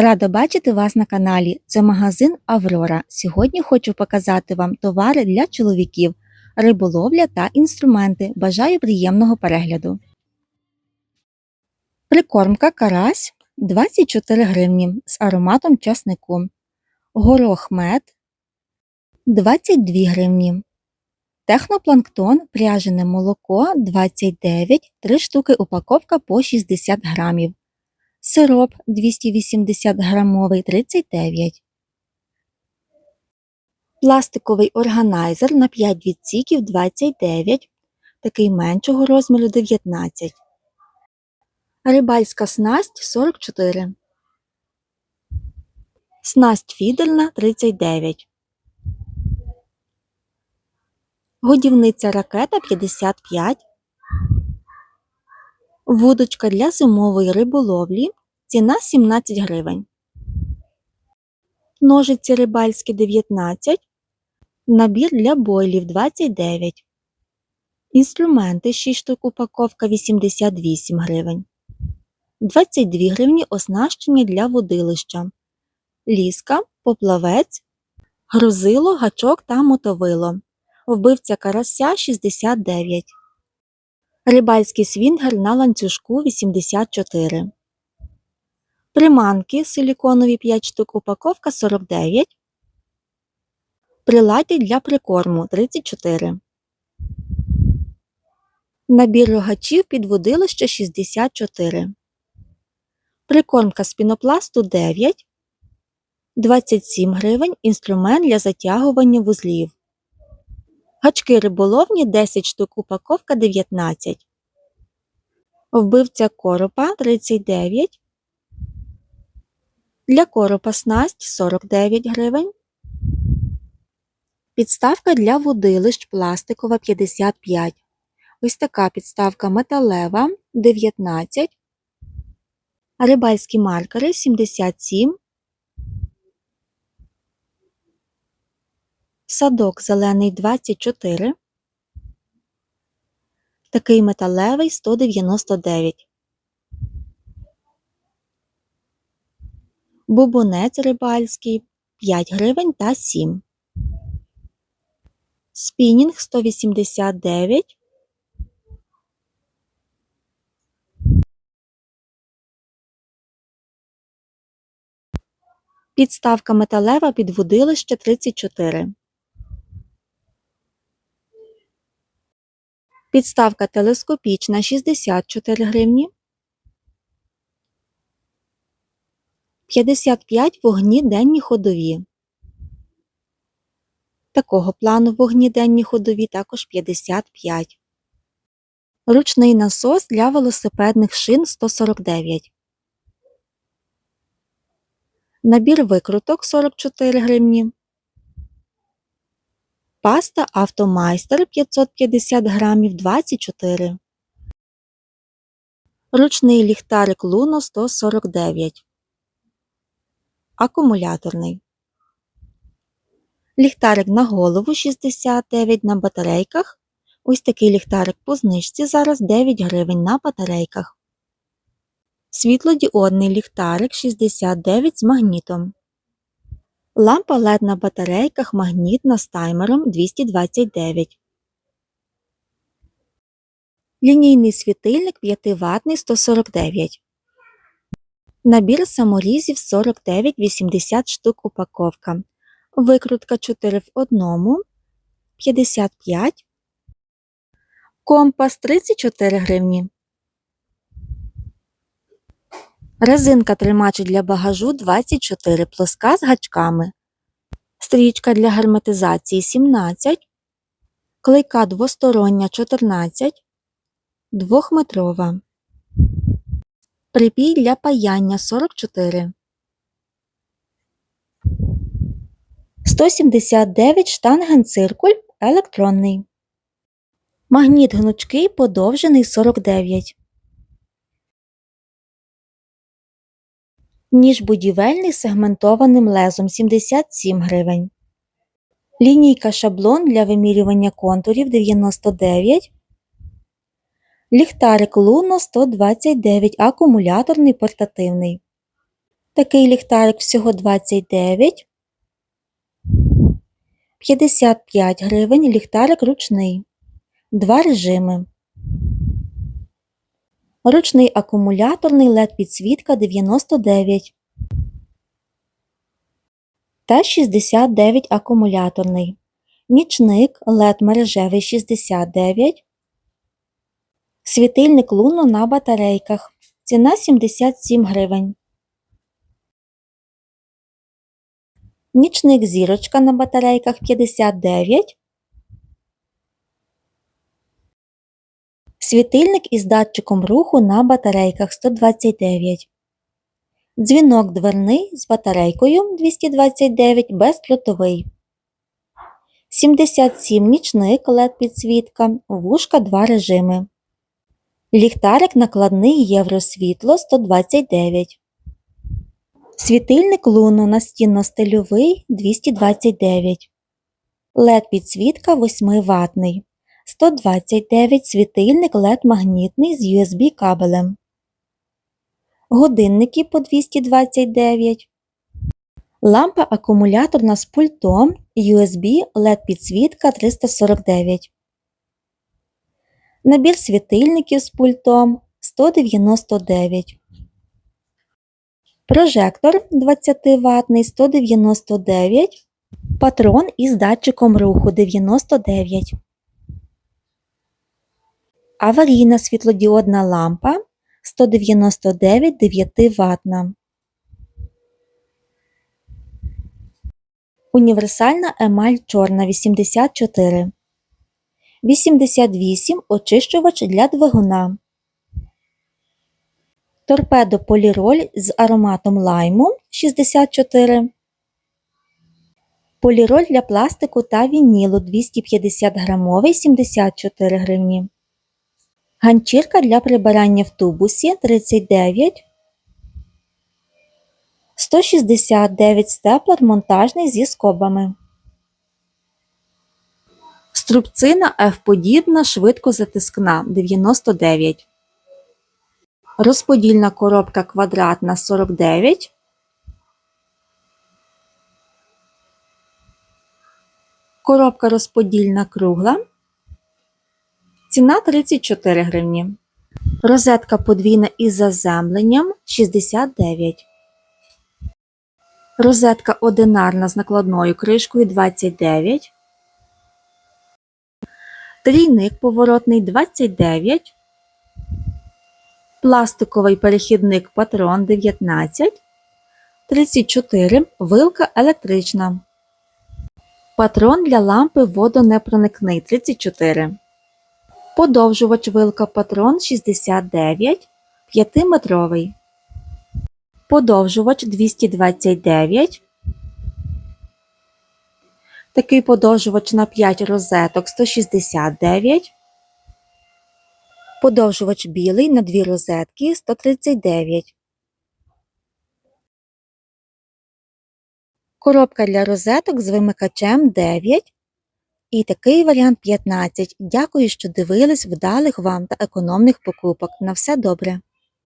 Рада бачити вас на каналі. Це магазин Аврора. Сьогодні хочу показати вам товари для чоловіків, риболовля та інструменти. Бажаю приємного перегляду. Прикормка карась 24 гривні з ароматом часнику. Горох мед 22 гривні. Технопланктон пряжене молоко 29, 3 штуки упаковка по 60 грамів. Сироп 280 грамовий 39. Пластиковий органайзер на 5 відсіків 29, такий меншого розміру 19. Рибальська снасть 44. Снасть фідерна 39. Годівниця ракета 55. Вудочка для зимової риболовлі. Ціна 17 гривень. Ножиці рибальські 19. Набір для бойлів 29. Інструменти 6 штук упаковка 88 гривень. 22 гривні оснащення для водилища. Ліска, поплавець, грузило, гачок та мотовило. Вбивця карася 69. Рибальський свінгер на ланцюжку 84. Приманки силіконові 5 штук упаковка 49. Приладдя для прикорму 34. Набір рогачів під водилище 64. Прикормка з пінопласту 9. 27 гривень. Інструмент для затягування вузлів. Гачки риболовні 10 штук упаковка 19. Вбивця коропа 39. Для коропа снасть 49 гривень. Підставка для водилищ пластикова 55. Ось така підставка металева 19. Рибальські маркери 77. Садок зелений 24. Такий металевий 199. Бубонець рибальський 5 гривень та 7. Спінінг 189. Підставка металева під водилище 34. Підставка телескопічна 64 гривні. 55 вогні денні ходові. Такого плану вогні денні ходові також 55. Ручний насос для велосипедних шин 149. Набір викруток 44 гривні. Паста Автомайстер 550 грамів 24. Ручний ліхтарик Луно 149. Акумуляторний. Ліхтарик на голову 69 на батарейках. Ось такий ліхтарик по знижці зараз 9 гривень на батарейках. Світлодіодний ліхтарик 69 з магнітом. Лампа LED на батарейках магнітна з таймером 229. Лінійний світильник 5 ватний 149. Набір саморізів 49,80 штук упаковка. Викрутка 4 в 1. 55. Компас 34 гривні. Резинка тримач для багажу 24 плоска з гачками. Стрічка для герметизації 17. Клейка двостороння 14. Двохметрова. Припій для паяння 44. 179 штангенциркуль електронний. Магніт гнучкий подовжений 49. Ніж будівельний сегментованим лезом 77 гривень. Лінійка шаблон для вимірювання контурів 99. Ліхтарик Луно 129 акумуляторний портативний. Такий ліхтарик всього 29. 55 гривень ліхтарик ручний. Два режими. Ручний акумуляторний LED підсвітка 99 та 69 акумуляторний. Нічник LED мережевий 69. Світильник луно на батарейках. Ціна 77 гривень. Нічник зірочка на батарейках 59. Світильник із датчиком руху на батарейках 129. Дзвінок дверний з батарейкою 229 бездротовий. 77 нічник LED підсвітка, вушка 2 режими. Ліхтарик накладний євросвітло 129. Світильник луно настінно-стильовий 229. LED підсвітка 8 ватний. 129 світильник LED магнітний з USB кабелем. Годинники по 229. Лампа акумуляторна з пультом USB LED підсвітка 349. Набір світильників з пультом 199. Прожектор 20 ватний 199. Патрон із датчиком руху 99. Аварійна світлодіодна лампа 199 9 ватна. Універсальна емаль чорна 84. 88 очищувач для двигуна. Торпедо поліроль з ароматом лайму 64. Поліроль для пластику та вінілу 250 грамовий 74 гривні. Ганчірка для прибирання в тубусі 39. 169 степлер монтажний зі скобами. Струбцина F-подібна швидкозатискна 99. Розподільна коробка квадратна 49. Коробка розподільна кругла. Ціна 34 гривні. Розетка подвійна із заземленням 69. Розетка одинарна з накладною кришкою 29. Трійник поворотний 29. Пластиковий перехідник патрон 19. 34. Вилка електрична. Патрон для лампи водонепроникний 34. Подовжувач вилка патрон 69 5-метровий. Подовжувач 229. Такий подовжувач на 5 розеток 169. Подовжувач білий на 2 розетки 139. Коробка для розеток з вимикачем 9. І такий варіант 15. Дякую, що дивились вдалих вам та економних покупок. На все добре!